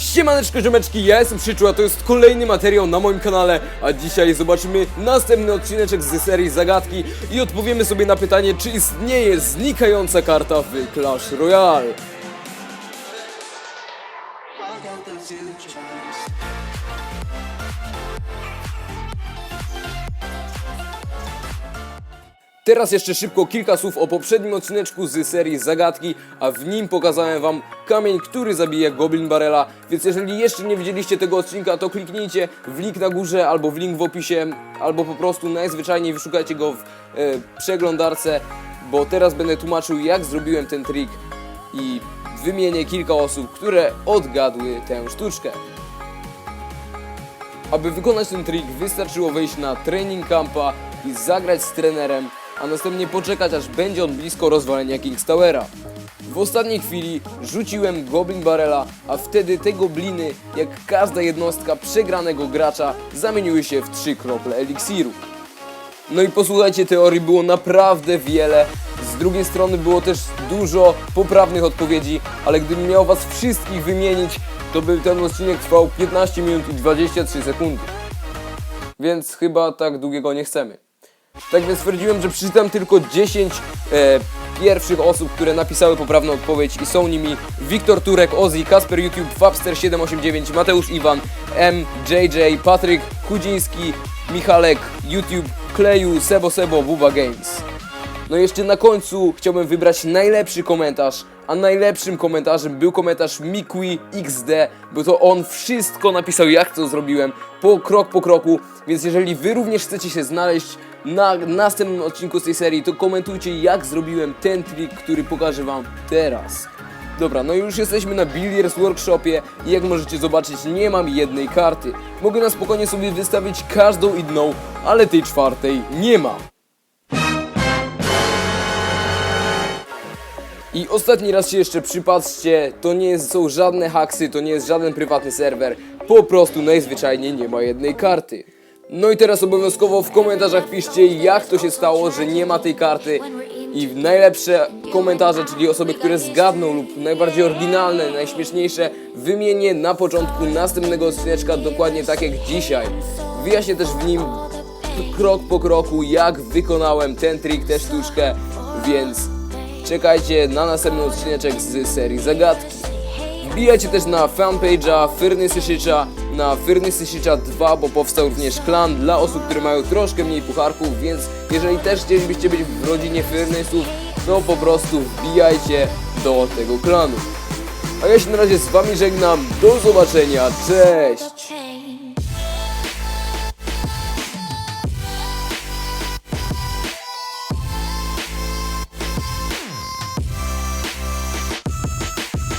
Siemaneczko ziomeczki, ja jestem Przyczu, a to jest kolejny materiał na moim kanale, a dzisiaj zobaczymy następny odcineczek z serii Zagadki i odpowiemy sobie na pytanie, czy istnieje znikająca karta w Clash Royale. Teraz jeszcze szybko kilka słów o poprzednim odcineczku z serii Zagadki, a w nim pokazałem wam kamień, który zabija Goblin Barrela, więc jeżeli jeszcze nie widzieliście tego odcinka, to kliknijcie w link na górze albo w link w opisie, albo po prostu najzwyczajniej wyszukajcie go w e, przeglądarce, bo teraz będę tłumaczył jak zrobiłem ten trik i wymienię kilka osób, które odgadły tę sztuczkę. Aby wykonać ten trik wystarczyło wejść na training campa i zagrać z trenerem, a następnie poczekać aż będzie on blisko rozwalenia King's Towera. W ostatniej chwili rzuciłem Goblin Barrela, a wtedy te gobliny, jak każda jednostka przegranego gracza, zamieniły się w trzy krople eliksiru. No i posłuchajcie, teorii było naprawdę wiele. Z drugiej strony było też dużo poprawnych odpowiedzi, ale gdybym miał was wszystkich wymienić, to by ten odcinek trwał 15 minut i 23 sekundy. Więc chyba tak długiego nie chcemy. Tak więc stwierdziłem, że przeczytam tylko 10 e, pierwszych osób, które napisały poprawną odpowiedź i są nimi Wiktor Turek, Ozzy, Kasper YouTube, Fabster789, Mateusz Iwan, M, JJ, Patryk, Chudziński, Michalek, YouTube, Kleju, Sebo Sebo, Buba Games. No i jeszcze na końcu chciałbym wybrać najlepszy komentarz, a najlepszym komentarzem był komentarz Mikui XD, bo to on wszystko napisał jak to zrobiłem, po krok po kroku, więc jeżeli wy również chcecie się znaleźć na następnym odcinku z tej serii, to komentujcie jak zrobiłem ten trik, który pokażę wam teraz. Dobra, no już jesteśmy na Billiards Workshopie i jak możecie zobaczyć nie mam jednej karty. Mogę na spokojnie sobie wystawić każdą inną, ale tej czwartej nie mam. I ostatni raz się jeszcze przypatrzcie, to nie są żadne haksy, to nie jest żaden prywatny serwer, po prostu najzwyczajniej nie ma jednej karty. No i teraz obowiązkowo w komentarzach piszcie jak to się stało, że nie ma tej karty i najlepsze komentarze, czyli osoby, które zgadną lub najbardziej oryginalne, najśmieszniejsze wymienię na początku następnego odcineczka dokładnie tak jak dzisiaj. Wyjaśnię też w nim krok po kroku jak wykonałem ten trik, tę sztuczkę, więc czekajcie na następny odcineczek z serii zagadki. Wbijajcie też na fanpage'a Fyrny Sysycza, na Fyrny Sysycza 2, bo powstał również klan dla osób, które mają troszkę mniej pucharków, więc jeżeli też chcielibyście być w rodzinie Fyrnysów, to po prostu wbijajcie do tego klanu. A ja się na razie z wami żegnam, do zobaczenia, cześć!